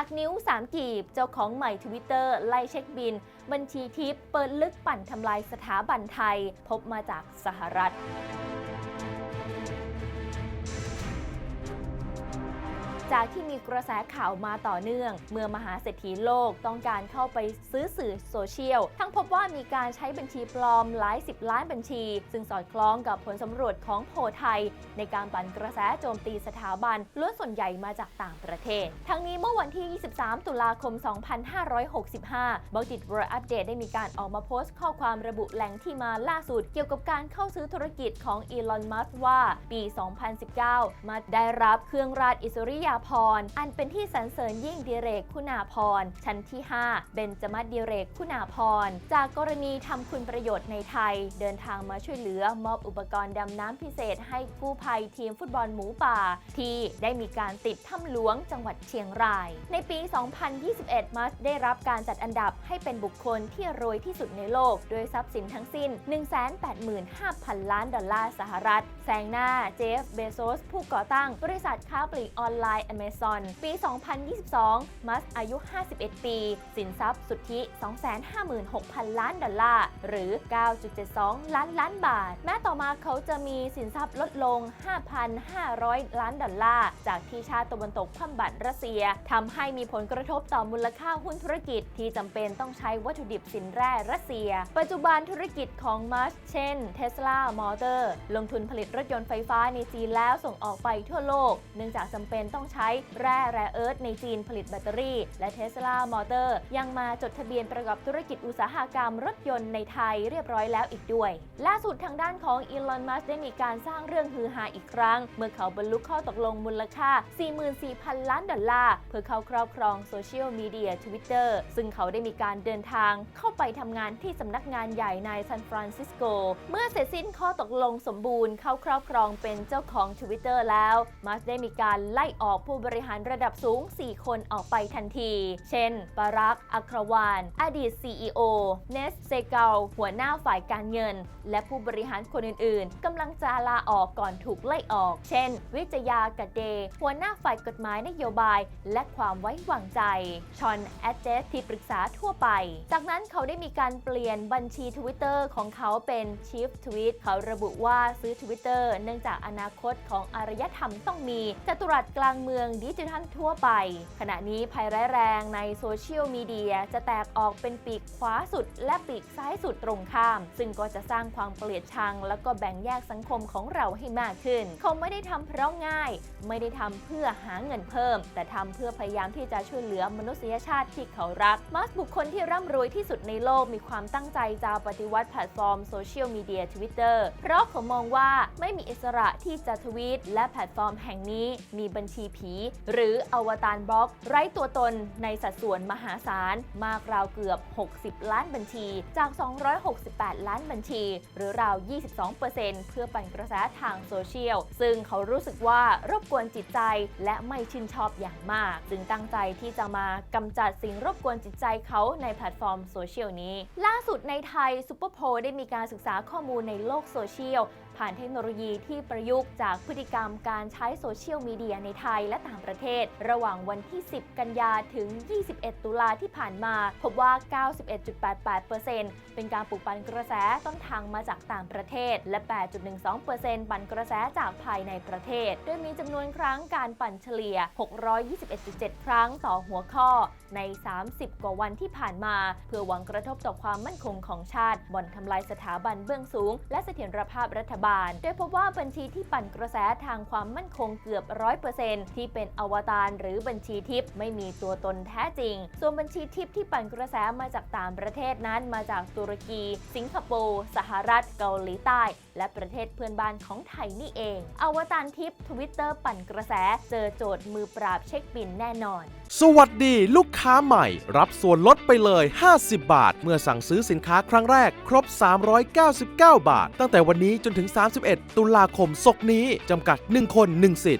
ักนิ้ว 3 กีบ เจ้าของใหม่ทวิตเตอร์ไล่เช็คบิน บัญชีทิปเปิดลึกปั่นทำลายสถาบันไทย พบมาจากสหรัฐ จากที่มีกระแสข่าวมาต่อเนื่อง เมื่อมหาเศรษฐีโลกต้องการเข้าไปซื้อสื่อโซเชียล ทั้งพบว่ามีการใช้บัญชีปลอมหลายสิบล้านบัญชี ซึ่งสอดคล้องกับผลสำรวจของโพไทย ในการปั่นกระแสโจมตีสถาบันล้วนส่วนใหญ่มาจากต่างประเทศ ทั้งนี้เมื่อวันที่ 23 ตุลาคม 2565 b o ก i t World Update ได้มีการออกมาโพสต์ข้อความระบุแหล่งที่มาล่าสุด เกี่ยวกับการเข้าซื้อธุรกิจของอีลอน มัสว่าปี 2019มัสได้รับเครื่องราชอิสริยาภรอันเป็นที่สรรเสริญยิ่งดิเรกคุณาภรชั้นที่ 5 เบนจมัสดิเรกคุณาภรจากกรณีทำคุณประโยชน์ในไทย เดินทางมาช่วยเหลือมอบอุปกรณ์ดำน้ำพิเศษให้กู้ภัยทีมฟุตบอลหมูป่า ที่ได้มีการติดถ้ำหลวงจังหวัดเชียงราย ในปี 2021 มัสได้รับการจัดอันดับให้เป็นบุคคลที่รวยที่สุดในโลกด้วยทรัพย์สินทั้งสิ้น 185,000 ล้านดอลลาร์สหรัฐ แซงหน้าเจฟ เบโซส ผู้ก่อตั้งบริษัทค้าปลีกออนไลน์ Amazon ปี 2022 มัสอายุ 51 ปี สินทรัพย์สุทธิ 256,000 ล้านดอลลาร์ หรือ 9.72 ล้านล้านบาท แม้ต่อมาเขาจะมีสินทรัพย์ลดลง 5,500 ล้านดอลลาร์ จากที่ชาติตะวันตกคว่ำบาตรรัสเซีย ทำให้มีผลกระทบต่อมูลค่าหุ้นธุรกิจที่จำเป็นต้องใช้วัตถุดิบสินแร่รัสเซีย ปัจจุบันธุรกิจของมัสเช่น Tesla Motor ลงทุนผลิตรถยนต์ไฟฟ้าในจีนแล้วส่งออกไปทั่วโลก เนื่องจากจำเป็นต้องใช้แร่แร่เอิร์ธในจีนผลิตแบตเตอรี่ และ Tesla Motor ยังมาจดทะเบียนประกอบธุรกิจอุตสาหกรรมรถยนต์ในไทยเรียบร้อยแล้วอีกด้วย ล่าสุดทางด้านของอีลอนมัสได้มีการสร้างเรื่องฮือฮาอีกครั้ง เมื่อเขาบรรลุข้อตกลงมูลค่า 44,000 ล้านดอลลาร์ เพื่อเข้าครอบครองโซเชียลมีเดีย Twitter ซึ่งเขาได้มีการเดินทางเข้าไปทำงานที่สำนักงานใหญ่ในซานฟรานซิสโก เมื่อเสร็จสิ้นข้อตกลงสมบูรณ์เข้าครอบครองเป็นเจ้าของ Twitter แล้วมัสได้มีการไล่ออกผู้บริหารระดับสูง 4 คนออกไปทันที เช่น ปารักอัครวาน อดีต CEO เนสเซเกลหัวหน้าฝ่ายการเงิน และผู้บริหารคนอื่นๆ กำลังจะลาออกก่อนถูกไล่ออก เช่น วิจยากเด หัวหน้าฝ่ายกฎหมายนโยบาย และความไว้วางใจ ชอน แอดเจสที่ปรึกษาทั่วไป จากนั้นเขาได้มีการเปลี่ยนบัญชี Twitter ของเขาเป็น Chief Tweet เขาระบุว่าซื้อ Twitter เนื่องจากอนาคตของอารยธรรมต้องมีจัตุรัสกลางเมืองมืองดิจิทัลทั่วไป ขณะนี้ภัยร้ายแรงในโซเชียลมีเดียจะแตกออกเป็นปีกขวาสุด และปีกซ้ายสุดตรงข้าม ซึ่งก็จะสร้างความเกลียดชัง แล้วก็แบ่งแยกสังคมของเราให้มากขึ้นเขาไม่ได้ทำเพราะง่าย ไม่ได้ทำเพื่อหาเงินเพิ่ม แต่ทำเพื่อพยายามที่จะช่วยเหลือมนุษยชาติที่เขารักมัสบุคคลที่ร่ำรวยที่สุดในโลกมีความตั้งใจจะปฏิวัติแพลตฟอร์มโซเชียลมีเดียทวิตเตอร์เพราะเขามองว่าไม่มีอิสระที่จะทวีตและแพลตฟอร์มแห่งนี้มีบัญชีผี หรืออวตารบล็อก ไร้ตัวตนในสัดส่วนมหาศาล มากราวเกือบ 60 ล้านบัญชี จาก 268 ล้านบัญชี หรือราว 22%เพื่อปั่นกระแสทางโซเชียล ซึ่งเขารู้สึกว่ารบกวนจิตใจและไม่ชื่นชอบอย่างมาก จึงตั้งใจที่จะมากำจัดสิ่งรบกวนจิตใจเขาในแพลตฟอร์มโซเชียลนี้ ล่าสุดในไทยซูเปอร์โพลได้มีการศึกษาข้อมูลในโลกโซเชียล ผ่านเทคโนโลยีที่ประยุกต์จากพฤติกรรมการใช้โซเชียลมีเดียในไทยและต่างประเทศ ระหว่างวันที่ 10 กันยาถึง 21 ตุลาที่ผ่านมา พบว่า 91.88%เป็นการปลุกปั่นกระแสต้นทางมาจากต่างประเทศ และ 8.12%ปั่นกระแสจากภายในประเทศ โดยมีจำนวนครั้งการปั่นเฉลี่ย 621.7 ครั้งต่อหัวข้อใน 30 กว่าวันที่ผ่านมา เพื่อหวังกระทบต่อความมั่นคงของชาติบ่อนทำลายสถาบันเบื้องสูง และเสถียรภาพรัฐบาลโดยพบว่าบัญชีที่ปั่นกระแสทางความมั่นคงเกือบ100%ที่เป็นอวตารหรือบัญชีทิปไม่มีตัวตนแท้จริง ส่วนบัญชีทิปที่ปั่นกระแสมาจากต่างประเทศนั้นมาจากตุรกี สิงคโปร์ สหรัฐ เกาหลีใต้ และประเทศเพื่อนบ้านของไทยนี่เอง อวตารทิปทวิตเตอร์ปั่นกระแส เจอโจทย์มือปราบเช็คบินแน่นอน สวัสดีลูกค้าใหม่ รับส่วนลดไปเลย 50 บาท เมื่อสั่งซื้อสินค้าครั้งแรกครบ 399 บาท ตั้งแต่วันนี้จนถึง 31 ตุลาคมศกนี้ จำกัด 1 คน 1 สิทธิ์